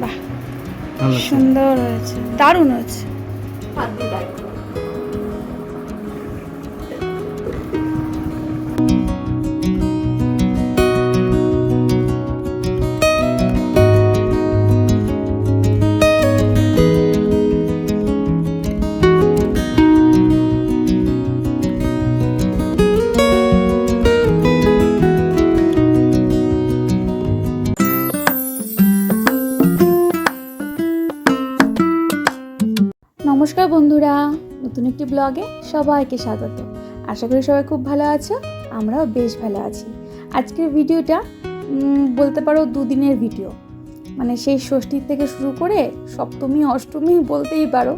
বাহ সুন্দর হয়েছে দারুণ হয়েছে। নমস্কার বন্ধুরা, নতুন একটি ব্লগে সবাইকে স্বাগত। আশা করি সবাই খুব ভালো আছো, আমরাও বেশ ভালো আছি। আজকের ভিডিওটা বলতে পারো দুদিনের ভিডিও। মানে সেই ষষ্ঠীর থেকে শুরু করে সপ্তমী, অষ্টমী বলতেই পারো।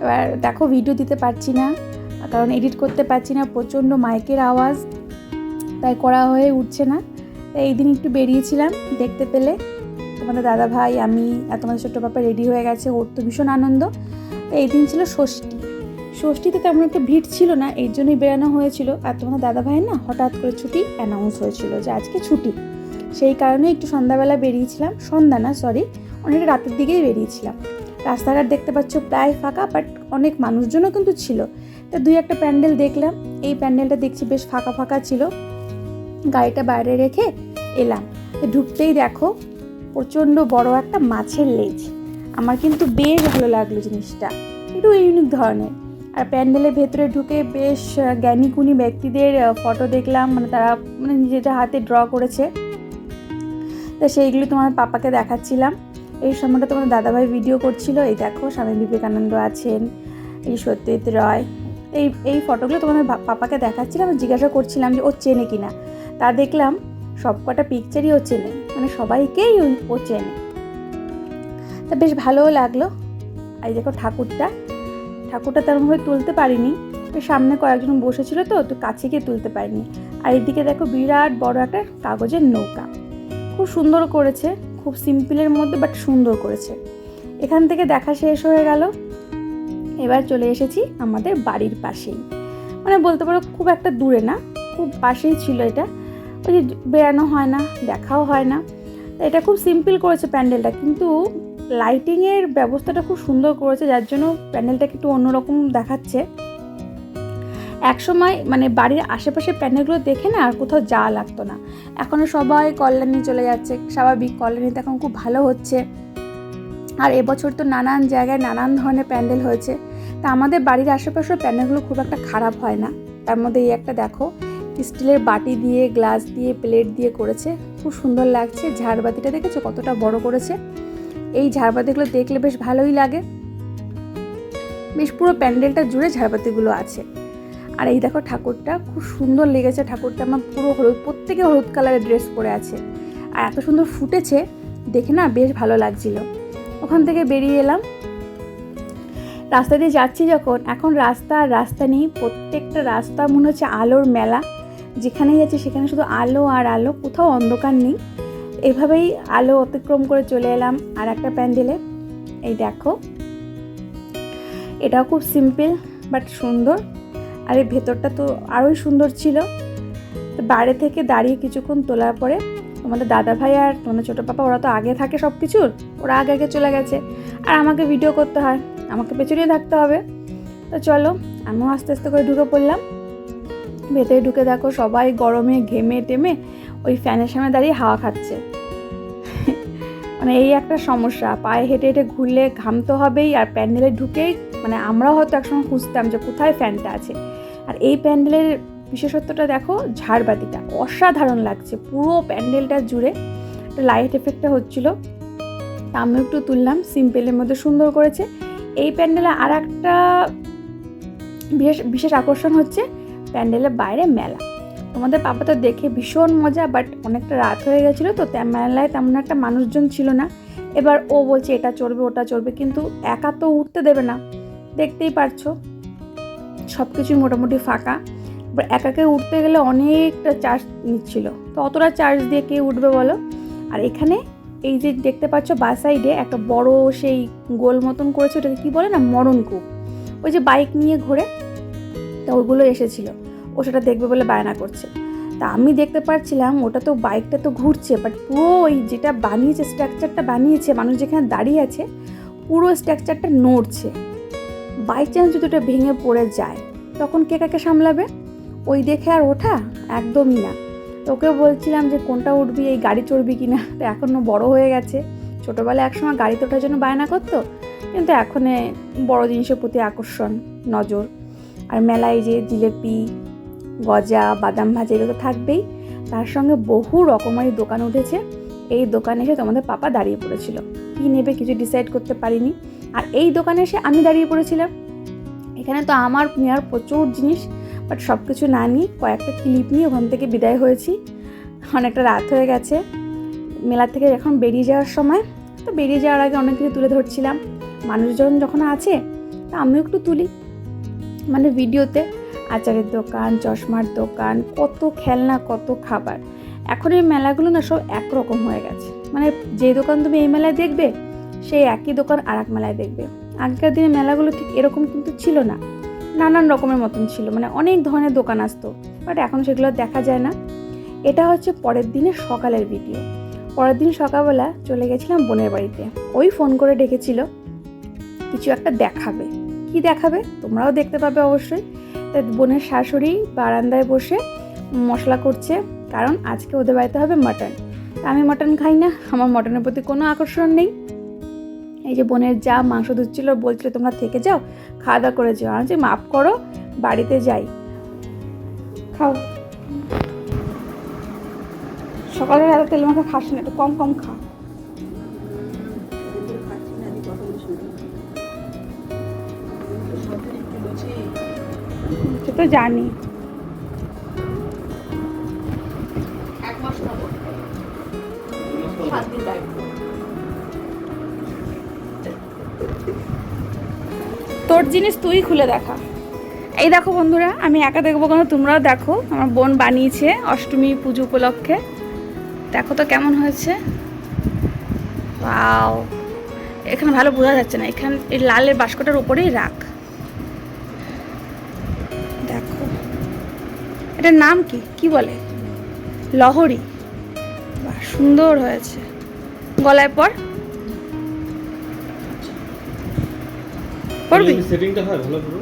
এবার দেখো ভিডিও দিতে পারছি না, কারণ এডিট করতে পারছি না, প্রচণ্ড মাইকের আওয়াজ, তাই করা হয়ে উঠছে না। তাই এই দিন একটু বেরিয়েছিলাম দেখতে পেলে। তোমাদের দাদা ভাই আমি আর তোমাদের ছোট্ট পাপা রেডি হয়ে গেছে, ওর তো ভীষণ আনন্দ। তো এই দিন ছিল ষষ্ঠী। ষষ্ঠীতে তেমন একটা ভিড় ছিল না, এর জন্যই বেরানো হয়েছিল। আর তোমাদের দাদা ভাইয়ের না হঠাৎ করে ছুটি অ্যানাউন্স হয়েছিল যে আজকে ছুটি। সেই কারণে একটু সন্ধ্যাবেলা বেরিয়েছিলাম, সন্ধ্যা না সরি অনেকটা রাতের দিকেই বেরিয়েছিলাম। রাস্তাঘাট দেখতে পাচ্ছ প্রায় ফাঁকা বাট অনেক মানুষজনও কিন্তু ছিল। তো দুই একটা প্যান্ডেল দেখলাম, এই প্যান্ডেলটা দেখছি বেশ ফাঁকা ফাঁকা ছিল। গাড়িটা বাইরে রেখে এলাম। ঢুকতেই দেখো, প্রচণ্ড বড় একটা মাছের লেজ। আমার কিন্তু বেশ ভালো লাগল জিনিসটা। একটু ইউনিক ধরনের। আর প্যান্ডেলের ভেতরে ঢুকে বেশ জ্ঞানীগুণী ব্যক্তিদের ফটো দেখলাম। মানে তারা মানে নিজেদের হাতে ড্র করেছে। তো সেইগুলি তোমার পাপাকে দেখাচ্ছিলাম। এই সময়টা তোমার দাদাভাই ভিডিও করছিল। এই দেখো, স্বামী বিবেকানন্দ আছেন, এই সত্যজিৎ রয়। এই এই ফটোগুলো তোমাদের পাপাকে দেখাচ্ছিলাম জিজ্ঞাসা করছিলাম যে ও চেনে কিনা। তা দেখলাম সব কটা পিকচারই ও চেনে। মানে সবাইকেই ও চেনে। তা বেশ ভালোও লাগল। আর দেখো ঠাকুরটা। ঠাকুরটা তেমনভাবে তুলতে পারিনি। ওই সামনে কয়েকজন বসেছিল তো তো কাছে গিয়ে তুলতে পারিনি। আর এদিকে দেখো বিরাট বড় একটা কাগজের নৌকা। খুব সুন্দর করেছে। খুব সিম্পলের মধ্যে বাট সুন্দর করেছে। এখান থেকে দেখা শেষ হয়ে গেল। এবার চলে এসেছি আমাদের বাড়ির পাশেই। মানে বলতে পারো খুব একটা দূরে না, খুব পাশেই ছিল এটা। ওই যে বেরানো হয় না, দেখাও হয় না। তো এটা খুব সিম্পল করেছে প্যান্ডেলটা, কিন্তু লাইটিংয়ের ব্যবস্থাটা খুব সুন্দর করেছে, যার জন্য প্যান্ডেলটাকে একটু অন্যরকম দেখাচ্ছে। একসময় মানে বাড়ির আশেপাশে প্যান্ডেলগুলো দেখে না আর কোথাও যাওয়া লাগতো না। এখনও সবাই কল্যাণী চলে যাচ্ছে, স্বাভাবিক কল্যাণীতে এখন খুব ভালো হচ্ছে। আর এবছর তো নানান জায়গায় নানান ধরনের প্যান্ডেল হয়েছে। তা আমাদের বাড়ির আশেপাশের প্যান্ডেলগুলো খুব একটা খারাপ হয় না। তার মধ্যে এই একটা দেখো, স্টিলের বাটি দিয়ে, গ্লাস দিয়ে, প্লেট দিয়ে করেছে। খুব সুন্দর লাগছে, ঝাড়বাতিটা দেখেছ কতটা বড় করেছে? এই ঝাড়বাতিগুলো দেখলে বেশ ভালোই লাগে। বেশ পুরো প্যান্ডেলটা জুড়ে ঝাড়বাতিগুলো আছে। আর এই দেখো ঠাকুরটা, খুব সুন্দর লেগেছে ঠাকুরটা, আমার পুরো হলুদ, প্রত্যেকে হলুদ কালারের ড্রেস পরে আছে। আর এত সুন্দর ফুটেছে, দেখে না বেশ ভালো লাগছিল। ওখান থেকে বেরিয়ে এলাম। রাস্তা দিয়ে যাচ্ছি যখন, এখন রাস্তা আর রাস্তা নেই, প্রত্যেকটা রাস্তা মনে হচ্ছে আলোর মেলা। যেখানেই যাচ্ছি সেখানে শুধু আলো আর আলো, কোথাও অন্ধকার নেই। এভাবেই আলো অতিক্রম করে চলে এলাম আর একটা প্যান্ডেলে। এই দেখো। এটাও খুব সিম্পল বাট সুন্দর। আর এই ভেতরটা তো আরোই সুন্দর ছিল। তো বাইরে থেকে দাঁড়িয়ে কিছুক্ষণ তোলার পরে তোমাদের দাদা ভাই আর তোমাদের ছোটো পাপা, ওরা তো আগে থাকে সব কিছুর ওরা আগে আগে চলে গেছে। আর আমাকে ভিডিও করতে হয়। আমাকে পেছনেই থাকতে হবে। তো চলো, আমিও আস্তে আস্তে করে ঢুকে পড়লাম। ভেতরে ঢুকে দেখো সবাই গরমে ঘেমে টেমে ওই ফ্যানের সামনে দাঁড়িয়ে হাওয়া খাচ্ছে। মানে এই একটা সমস্যা। পায়ে হেঁটে হেঁটে ঘুরলে ঘামতে হবেই আর প্যান্ডেলে ঢুকেই মানে আমরাও হয়তো একসময় খুঁজতাম যে কোথায় ফ্যানটা আছে। আর এই প্যান্ডেলের বিশেষত্বটা দেখো ঝাড়বাতিটা অসাধারণ লাগছে, পুরো প্যান্ডেলটা জুড়ে একটা লাইট এফেক্টটা হচ্ছিল। তা আমিও একটু তুললাম সিম্পলের মধ্যে সুন্দর করেছে। এই প্যান্ডেলে আর একটা বিশেষ বিশেষ আকর্ষণ হচ্ছে প্যান্ডেলের বাইরে মেলা। তোমাদের পাপা তো দেখে ভীষণ মজা বাট অনেকটা রাত হয়ে গেছিল তো মেলায় তেমন একটা মানুষজন ছিল না। এবার ও বলছে, এটা চড়বে, ওটা চড়বে। কিন্তু একা তো উঠতে দেবে না। দেখতেই পারছ সব কিছুই মোটামুটি ফাঁকা। এবার একাকে উঠতে গেলে অনেকটা চার্জ নিচ্ছিল। তো অতটা চার্জ দিয়ে কে উঠবে বলো? আর এখানে এই যে দেখতে পাচ্ছ, বা সাইডে একটা বড় সেই গোল মতন করেছে, ওটাকে কি বলে না, মরণ কূপ। ওই যে বাইক নিয়ে ঘোরে, তা ওগুলো এসেছিল। ও সেটা দেখবে বলে বায়না করছে। তা আমি দেখতে পাচ্ছিলাম ওটা তো বাইকটা তো ঘুরছে বাট পুরো ওই যেটা বানিয়েছে স্ট্রাকচারটা বানিয়েছে, মানুষ যেখানে দাঁড়িয়ে আছে, পুরো স্ট্রাকচারটা নড়ছে। বাই চান্স যদি ওটা ভেঙে পড়ে যায়, তখন কে কাকে সামলাবে? ওই দেখে আর ওঠা একদমই না। তোকে বলছিলাম যে, কোনটা উঠবি, এই গাড়ি চড়বি কি না তো এখনও বড় হয়ে গেছে। ছোটোবেলায় একসময় গাড়িতে ওঠার জন্য বায়না করতো, কিন্তু এখন বড় জিনিসের প্রতি আকর্ষণ, নজর। আর মেলায় যে জিলেপি গজা, বাদাম ভাজা এগুলো তো থাকবেই। তার সঙ্গে বহু রকমারি দোকান উঠেছে। এই দোকানে এসে তোমাদের পাপা দাঁড়িয়ে পড়েছিল। কী নেবে কিছু ডিসাইড করতে পারিনি। আর এই দোকানে এসে আমি দাঁড়িয়ে পড়েছিলাম। এখানে তো আমার নেওয়ার প্রচুর জিনিস বাট সব কিছু না নিয়ে কয়েকটা ক্লিপ নিয়ে ওখান থেকে বিদায় হয়েছি। অনেকটা রাত হয়ে গেছে। মেলা থেকে এখন বেরিয়ে যাওয়ার সময়, তো বেরিয়ে যাওয়ার আগে অনেক কিছু তুলে ধরছিলাম। মানুষজন যখন আছে, তা আমিও একটু তুলি। মানে ভিডিওতে আচারের দোকান, চশমার দোকান, কত খেলনা, কত খাবার। এখন এই মেলাগুলো না সব একরকম হয়ে গেছে। মানে যে দোকান তুমি এই মেলায় দেখবে সেই একই দোকান আর এক মেলায় দেখবে। আগেকার দিনে মেলাগুলো ঠিক এরকম কিন্তু ছিল না। নানান রকমের মতন ছিল। মানে অনেক ধরনের দোকান আসতো। বাট এখন সেগুলো দেখা যায় না। এটা হচ্ছে পরের দিনের সকালের ভিডিও। পরের দিন সকালবেলা চলে গেছিলাম বোনের বাড়িতে। ওই ফোন করে ডেকেছিল, কিছু একটা দেখাবে। কি দেখাবে? তোমরাও দেখতে পাবে অবশ্যই। তা বোনের শাশুড়ি বারান্দায় বসে মশলা করছে, কারণ আজকে ওদের বাড়িতে হবে মাটন আমি মাটন খাই না, আমার মটনের প্রতি কোনো আকর্ষণ নেই। এই যে বোনের যা মাংস ধুচ্ছিল, বলছিল, তোমরা থেকে যাও, খাওয়া দাওয়া করে যাও। আমি মাফ করো, বাড়িতে যাই। খাও। সকালে এত তেল মাখা খাস না, একটু কম কম খা। তো জানি। তোর জিনিস তুই খুলে দেখা। এই দেখো বন্ধুরা আমি একা দেখব কেন? তোমরাও দেখো। আমার বোন বানিয়েছে অষ্টমী পুজো উপলক্ষে। দেখো তো কেমন হয়েছে। বাও এখানে ভালো বোঝা যাচ্ছে না। এখানে এই লালের বাস্কটার উপরেই রাখ। এটার নাম কি? কি বলে? লহরি। বাহ সুন্দর হয়েছে। গলায় পর? পড়বি? সেটিংটা হয় ভালো পুরো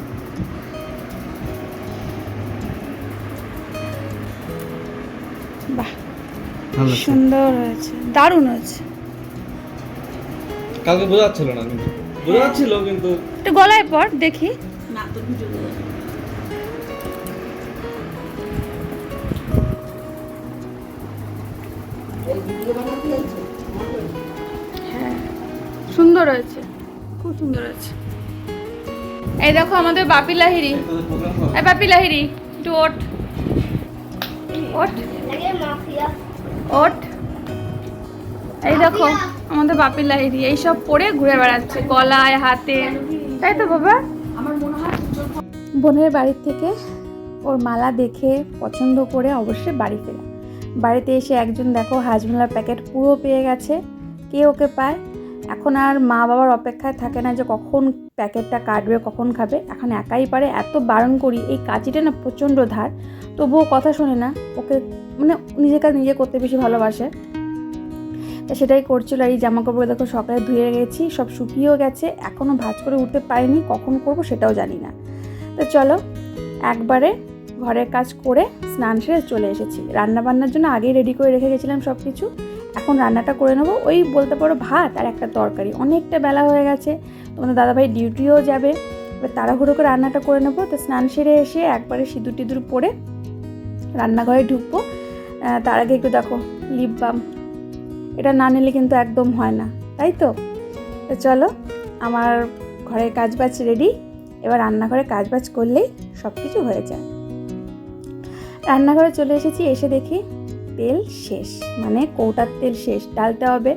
বাহ ভালো সুন্দর হয়েছে। দারুণ হয়েছে। কালকে বোঝা যাচ্ছিল না কিন্তু। বোঝা যাচ্ছিল কিন্তু একটু গলায় পর দেখি। না তো ভিডিও সুন্দর হয়েছে। খুব সুন্দর হয়েছে। এই দেখো আমাদের বাপি লাহিরি এই বাপি লাহিরি একটু ওঠ। ওঠ। ওঠ। এই দেখো আমাদের বাপি লাহিরি এইসব পরে ঘুরে বেড়াচ্ছে, গলায়, হাতে। তাই তো বাবা? বোনের বাড়ির থেকে ওর মালা দেখে পছন্দ করে অবশ্যই বাড়ি ফেরা। বাড়িতে এসে একজন দেখো হাজমোলার প্যাকেট পুরো পেয়ে গেছে, কে ওকে পায়? এখন আর মা বাবার অপেক্ষায় থাকে না যে কখন প্যাকেটটা কাটবে, কখন খাবে। এখন একাই পারে, এত বারণ করি, এই কাঁচিটা না প্রচণ্ড ধার। তবুও কথা শোনে না, ওকে মানে নিজের কাজ নিজে করতে বেশি ভালোবাসে। তা সেটাই করছিল, আর এই জামা কাপড় দেখো সকালে ধুয়ে গেছি, সব শুকিয়েও গেছে এখনও ভাজ করে উঠতে পারিনি, কখন করব সেটাও জানি না। তো চলো, একবারে ঘরের কাজ করে স্নান সেরে চলে এসেছি। রান্না বান্নার জন্য আগেই রেডি করে রেখে গেছিলাম সব কিছু এখন রান্নাটা করে নেব। ওই বলতে পারো ভাত আর একটা তরকারি। অনেকটা বেলা হয়ে গেছে, তোমাদের দাদাভাই ডিউটিও যাবে। এবার তাড়াহুড়ো করে রান্নাটা করে নেব। তো স্নান সেরে এসে একবারে সিঁদুর টিঁদুর পরে রান্নাঘরে ঢুকবো। তার আগে একটু দেখো লিপ বাম এটা না নিলে কিন্তু একদম হয় না, তাই তো? তো চলো, আমার ঘরের কাজ বাজ রেডি এবার রান্নাঘরে কাজ বাজ করলেই সব কিছু হয়ে যায়। রান্নাঘরে চলে এসেছি, এসে দেখি তেল শেষ মানে কৌটার তেল শেষ, ডালতে হবে।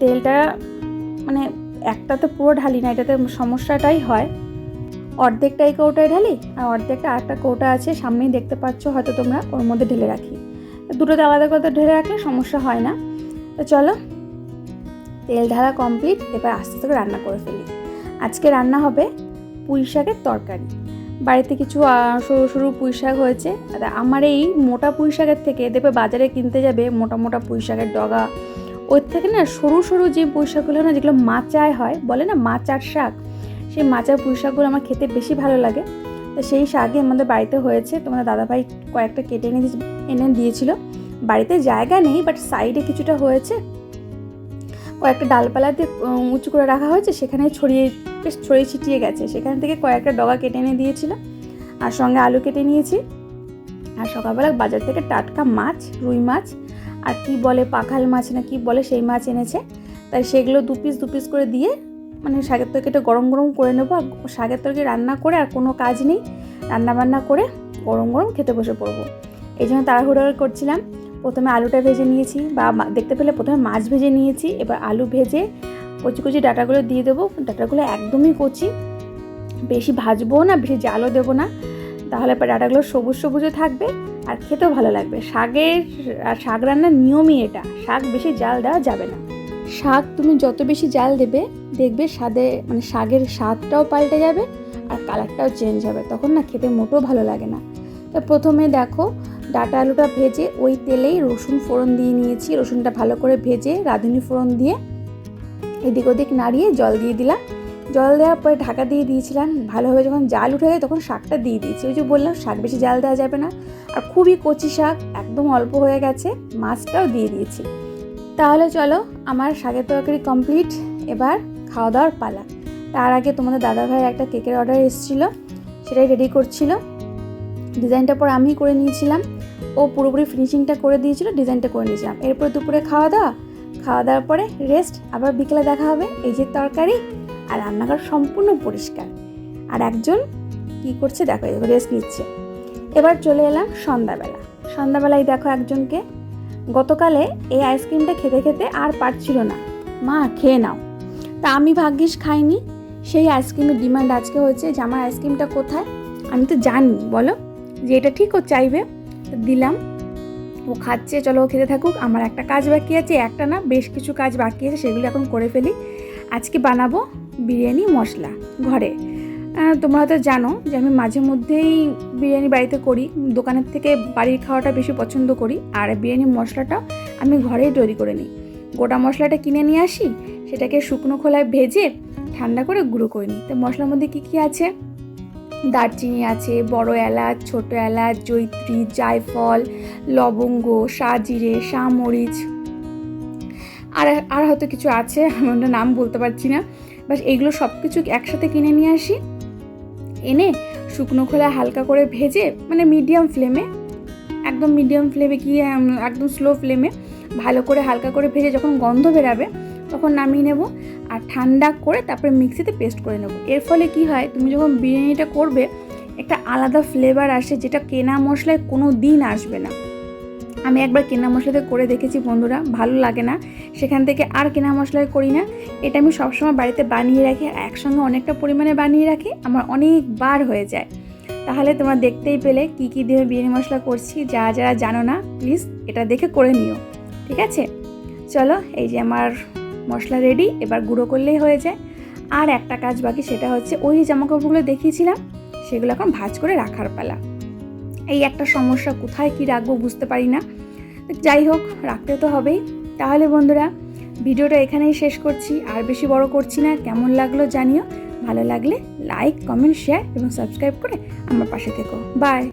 তেলটা মানে একটা তো পুরো ঢালি না, এটাতে সমস্যাটাই হয়। অর্ধেকটা এই কৌটায় ঢালি, আর অর্ধেকটা আরেকটা কৌটা আছে, সামনেই দেখতে পাচ্ছ, হয়তো তোমরা ওর মধ্যে ঢেলে রাখি। দুটোতে আলাদা করে ঢেলে রাখলে সমস্যা হয় না। তো চলো, তেল ঢালা কমপ্লিট, এবার আস্তে আস্তে রান্না করে ফেলি। আজকে রান্না হবে পুঁই শাকের তরকারি। বাড়িতে কিছু সরু সরু পুঁই শাক হয়েছে। আর আমার এই মোটা পুঁই শাকের থেকে দেখবে বাজারে কিনতে যাবে মোটা মোটা পুঁই শাকের ডগা। ওর থেকে না সরু সরু যে পুঁই শাকগুলো না, যেগুলো মাচায় হয়, বলে না মাচার শাক? সেই মাচার পুঁই শাকগুলো আমার খেতে বেশি ভালো লাগে। তো সেই শাকই আমাদের বাড়িতে হয়েছে। তোমাদের দাদাভাই কয়েকটা কেটে এনে এনে দিয়েছিল। বাড়িতে জায়গা নেই বাট সাইডে কিছুটা হয়েছে। কয়েকটা ডালপালা দিয়ে উঁচু করে রাখা হয়েছে, সেখানে ছড়িয়ে বেশ ছড়িয়ে ছিটিয়ে গেছে। সেখান থেকে কয়েকটা ডগা কেটে এনে দিয়েছিল আর সঙ্গে আলু কেটে নিয়েছি। আর সকালবেলা বাজার থেকে টাটকা মাছ, রুই মাছ আর কি বলে পাখাল মাছ না কি বলে সেই মাছ এনেছে। তাই সেগুলো দু পিস দু পিস করে দিয়ে মানে শাকের তরকারিটা গরম গরম করে নেব। আর শাকের তরকারি রান্না করে আর কোনো কাজ নেই। রান্না বান্না করে গরম গরম খেতে বসে পড়ব। এই জন্য তাড়াহুড়ো করছিলাম। প্রথমে আলুটা ভেজে নিয়েছি বা দেখতে পেলে প্রথমে মাছ ভেজে নিয়েছি। এবার আলু ভেজে কচি কচি ডাটাগুলো দিয়ে দেবো। ডাটাগুলো একদমই কচি। বেশি ভাজবো না, বেশি জালও দেবো না। তাহলে ডাটাগুলো সবুজ সবুজও থাকবে আর খেতেও ভালো লাগবে। শাকের আর শাক রান্নার নিয়মই এটা, শাক বেশি জাল দেওয়া যাবে না। শাক তুমি যত বেশি জাল দেবে, দেখবে স্বাদে মানে শাকের স্বাদটাও পাল্টে যাবে আর কালারটাও চেঞ্জ হবে। তখন না খেতে মোটেও ভালো লাগে না। তো প্রথমে দেখো, ডাটা আলুটা ভেজে ওই তেলেই রসুন ফোড়ন দিয়ে নিয়েছি। রসুনটা ভালো করে ভেজে রাঁধুনি ফোড়ন দিয়ে এদিক ওদিক নাড়িয়ে জল দিয়ে দিলাম। জল দেওয়ার পরে ঢাকা দিয়ে দিয়েছিলাম। ভালোভাবে যখন জাল উঠে যায় তখন শাকটা দিয়ে দিয়েছি। ওই যে বললাম, শাক বেশি জাল দেওয়া যাবে না। আর খুবই কচি শাক, একদম অল্প হয়ে গেছে। মাছটাও দিয়ে দিয়েছি। তাহলে চলো, আমার শাকের তরকারি কমপ্লিট এবার খাওয়া দাওয়ার পালা। তার আগে তোমাদের দাদাভাইয়ের একটা কেকের অর্ডার এসেছিল। সেটাই রেডি করছিল। ডিজাইনটা পর আমি করে নিয়েছিলাম। ও পুরোপুরি ফিনিশিংটা করে দিয়েছিল ডিজাইনটা করে নিয়েছিলাম। এরপর দুপুরে খাওয়া দাওয়া খাওয়া দাওয়ার পরে রেস্ট আবার বিকেলে দেখা হবে এই যে তরকারি আর রান্নাঘর সম্পূর্ণ পরিষ্কার। আর একজন কি করছে দেখো রেস্ট নিচ্ছে। এবার চলে এলাম সন্ধ্যাবেলা। সন্ধ্যাবেলায় দেখো একজনকে, গতকালে এই আইসক্রিমটা খেতে খেতে আর পারছিল না। মা, খেয়ে নাও। তা আমি ভাগ্যিস খাইনি, সেই আইসক্রিমের ডিমান্ড আজকে হয়েছে যে আমার আইসক্রিমটা কোথায়? আমি তো জানি, বলো। যে এটা ঠিক ও চাইবে, দিলাম। ও খাচ্ছে, চলো খেতে থাকুক। আমার একটা কাজ বাকি আছে, একটা না বেশ কিছু কাজ বাকি আছে, সেগুলো এখন করে ফেলি। আজকে বানাবো বিরিয়ানি মশলা ঘরে। তোমরা হয়তো জানো যে আমি মাঝে মধ্যেই বিরিয়ানি বাড়িতে করি, দোকানের থেকে বাড়ির খাওয়াটা বেশি পছন্দ করি, আর বিরিয়ানি মশলাটা আমি ঘরেই তৈরি করে নিই। গোটা মশলাটা কিনে নিয়ে আসি, সেটাকে শুকনো খোলায় ভেজে ঠান্ডা করে গুঁড়ো করে নিই। তো মশলার মধ্যে কী কী আছে? দারচিনি আছে, বড় এলাচ, ছোট এলাচ জৈত্রী জায়ফল লবঙ্গ, সাজিরে সামরিচ আর আর হয়তো কিছু আছে, আমরা নাম বলতে পারছি না। বাস এইগুলো সব কিছু একসাথে কিনে নিয়ে আসি। এনে শুকনো খোলা হালকা করে ভেজে মানে মিডিয়াম ফ্লেমে একদম মিডিয়াম ফ্লেমে কি একদম স্লো ফ্লেমে ভালো করে হালকা করে ভেজে যখন গন্ধ বেরাবে, তখন নামিয়ে নেব। আর ঠান্ডা করে তারপরে মিক্সিতে পেস্ট করে নেব। এর ফলে কি হয়, তুমি যখন বিরিয়ানিটা করবে, একটা আলাদা ফ্লেভার আসে যেটা কেনা মশলায় কোনো দিন আসবে না। আমি একবার কেনা মশলাতে করে দেখেছি বন্ধুরা, ভালো লাগে না। সেখান থেকে আর কেনা মশলায় করি না। এটা আমি সবসময় বাড়িতে বানিয়ে রাখি, একসঙ্গে অনেকটা পরিমাণে বানিয়ে রাখি, আমার অনেকবার হয়ে যায়। তাহলে তোমরা দেখতেই পেলে কি কি দিয়ে বিরিয়ানি মশলা করছি যারা যারা জানো না, প্লিজ এটা দেখে করে নিও। ঠিক আছে? চলো, এই যে আমার মশলা রেডি এবার গুঁড়ো করলেই হয়ে যায়। আর একটা কাজ বাকি, সেটা হচ্ছে ওই জামাকাপড়গুলো দেখিয়েছিলাম, সেগুলো এখন ভাজ করে রাখার পালা। এই একটা সমস্যা কোথায় কি রাখব বুঝতে পারি না। যাই হোক, রাখতে তো হবেই। তাহলে বন্ধুরা, ভিডিওটা এখানেই শেষ করছি। আর বেশি বড় করছি না, কেমন লাগল জানিও। ভালো লাগলে লাইক, কমেন্ট, শেয়ার এবং সাবস্ক্রাইব করে আমার পাশে থেকো। বাই।